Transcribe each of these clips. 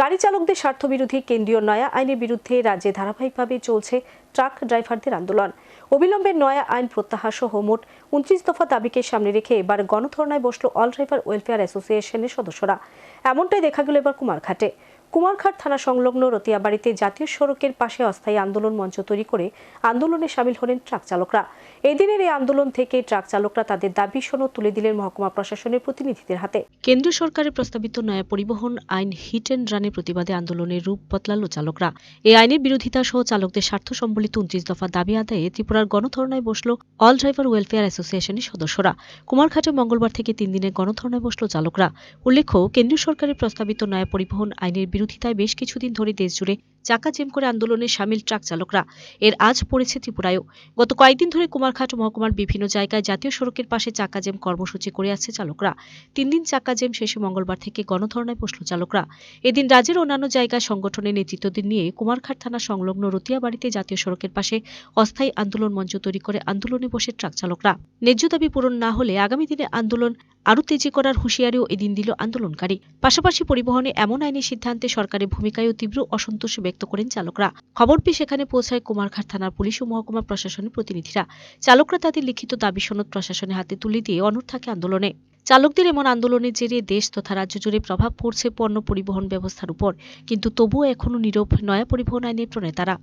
গাড়ি চালকদের স্বার্থবিরোধী কেন্দ্রীয় নয়া আইনের বিরুদ্ধে রাজ্যে ধারাবাহিকভাবে চলছে ট্রাক ড্রাইভারদের আন্দোলন। অবিলম্বে নয়া আইন প্রত্যাহার সহ মোট উনত্রিশ দফা দাবিকে সামনে রেখে এবার গণধর্নায় বসল অল ড্রাইভার ওয়েলফেয়ার অ্যাসোসিয়েশনের সদস্যরা। এমনটাই দেখা গেল এবার কুমারঘাটে। কুমারঘাট থানা সংলগ্ন রতিয়াবাড়িতে জাতীয় সড়কের পাশে অস্থায়ী আন্দোলন মঞ্চ তৈরি করে আন্দোলনে সামিল হলেন ট্রাক চালকরা। এদিনের এই আন্দোলন থেকে ট্রাক চালকরা তাদের দাবি সনদ তুলে দিলেন মহকুমা প্রশাসনের প্রতিনিধিদের হাতে। কেন্দ্রীয় সরকারের প্রস্তাবিত নয়া পরিবহন আইন হিট অ্যান্ড রানের প্রতিবাদে আন্দোলনের রূপ বদলালো চালকরা। এই আইনের বিরোধিতা সহ চালকদের স্বার্থ সম্বলিত উনত্রিশ দফা দাবি আদায়ে ত্রিপুরার গণধর্নায় বসল অল ড্রাইভার ওয়েলফেয়ার অ্যাসোসিয়েশনের সদস্যরা। কুমারঘাটে মঙ্গলবার থেকে তিন দিনের গণধর্নায় বসল চালকরা। উল্লেখ্য, কেন্দ্রীয় সরকারের প্রস্তাবিত নয়া পরিবহন আইনের বিরোধিতায় বেশ কিছুদিন ধরে দেশজুড়ে চাকা জেম করে আন্দোলনে সামিল ট্রাক চালকরা। এর আজ পড়েছে ত্রিপুরায়ও গত কয়েকদিন ধরে কুমারঘাট মহকুমার বিভিন্ন জায়গায় জাতীয় সড়কের পাশে চাকা জেম কর্মসূচি করে আসছে চালকরা। তিন দিন চাকা জেম শেষে মঙ্গলবার থেকে গণধর্নায় বসল চালকরা। এদিন রাজ্যের অন্যান্য জায়গায় সংগঠনের নেতৃত্বদের নিয়ে কুমারঘাট থানা সংলগ্ন রতিয়াবাড়িতে জাতীয় সড়কের পাশে অস্থায়ী আন্দোলন মঞ্চ তৈরি করে আন্দোলনে বসে ট্রাক চালকরা। ন্যায্য দাবি পূরণ না হলে আগামী দিনে আন্দোলন আরও তেজি করার হুঁশিয়ারিও এদিন দিল আন্দোলনকারী। পাশাপাশি পরিবহনে এমন আইনের সিদ্ধান্তে সরকারের ভূমিকায়ও তীব্র অসন্তোষ ব্যক্ত করেন চালকরা। খবর পেয়ে সেখানে পৌঁছায় কুমারঘাট থানার পুলিশ ও মহকুমা প্রশাসনের প্রতিনিধিরা। চালকরা তাদের লিখিত দাবি সনদ প্রশাসনের হাতে তুলে দিয়ে অনড় থাকে আন্দোলনে। চালকদের এমন আন্দোলনের জেরে দেশ তথা রাজ্য জুড়ে প্রভাব পড়ছে পণ্য পরিবহন ব্যবস্থার উপর। কিন্তু তবুও এখনও নীরব নয়া পরিবহন আইনের প্রণেতারা।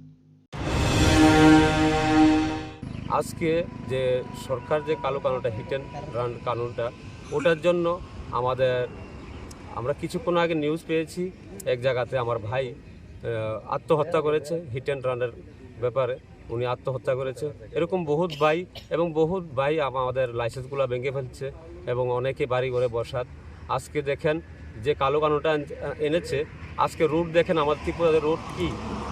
আজকে যে সরকার যে কালো কানুনটা হিট অ্যান্ড রান কানুনটা ওটার জন্য আমাদের, আমরা কিছুক্ষণ আগে নিউজ পেয়েছি, এক জায়গাতে আমার ভাই আত্মহত্যা করেছে হিট অ্যান্ড রানের ব্যাপারে। উনি আত্মহত্যা করেছে। এরকম বহুত ভাই এবং বহুত ভাই আমাদের লাইসেন্সগুলো ভেঙে ফেলছে এবং অনেকে বাড়ি ঘরে বসাত আজকে দেখেন যে কালো আন- এনেছে, আজকে রুট দেখেন আমাদের ত্রিপুরাতে রোড কি?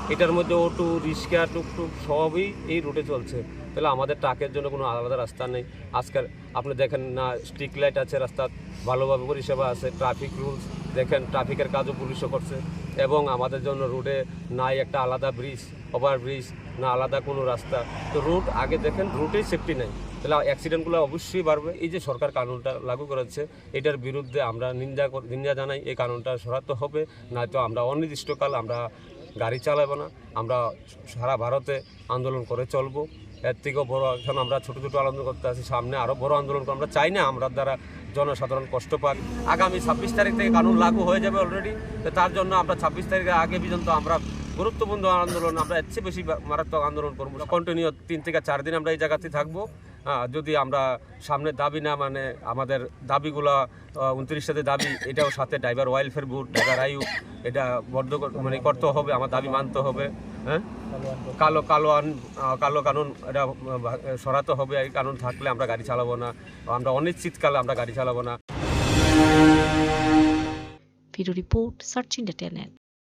এটার মধ্যে অটো, রিক্সা, টুকটুক সবই এই রুটে চলছে। তাহলে আমাদের ট্রাকের জন্য কোনো আলাদা রাস্তা নেই। আজকাল আপনি দেখেন না স্ট্রিট লাইট আছে রাস্তা ভালোভাবে পরিষেবা আছে ট্রাফিক রুলস দেখেন ট্রাফিকের কাজও পুলিশও করছে এবং আমাদের জন্য রুটে নাই একটা আলাদা ব্রিজ ওভার ব্রিজ না আলাদা কোনো রাস্তা। তো রুট আগে দেখেন রুটেই সেফটি নেই। তাহলে অ্যাক্সিডেন্টগুলো অবশ্যই বাড়বে। এই যে সরকার কানুনটা লাগু করেছে, এটার বিরুদ্ধে আমরা নিন্দা নিন্দা জানাই, এই কানুনটা সরাতে হবে, নয়তো আমরা অনির্দিষ্টকাল আমরা গাড়ি চালাবো না, আমরা সারা ভারতে আন্দোলন করে চলবো। এর থেকেও বড় এখন আমরা ছোটো ছোটো আন্দোলন করতে আছি, সামনে আরও বড় আন্দোলন আমরা চাই না, আমরা দ্বারা জনসাধারণ কষ্ট পাক। আগামী ছাব্বিশ তারিখ থেকে কানুন লাগু হয়ে যাবে অলরেডি তো তার জন্য আমরা ছাব্বিশ তারিখের আগে পর্যন্ত আমরা গুরুত্বপূর্ণ আন্দোলন, আমরা এর চেয়ে বেশি মারাত্মক আন্দোলন করব। কন্টিনিউ তিন থেকে চার দিন আমরা এই জায়গাতে থাকব। যদি আমরা সামনে দাবি না মানে আমাদের দাবিগুলো উনত্রিশ সাথে দাবি, এটাও সাথে ড্রাইভার ওয়েলফেয়ার বুট ড্রাইভার আয়ু, এটা বদ্ধ মানে করতে হবে, আমার দাবি মানতে হবে। হ্যাঁ? কালো কালো আন কালো কানুন, এটা সরাতে হবে, এই কানুন থাকলে আমরা গাড়ি চালাবো না। আমরা অনিশ্চিতকালে আমরা গাড়ি চালাবো না। Video report, search India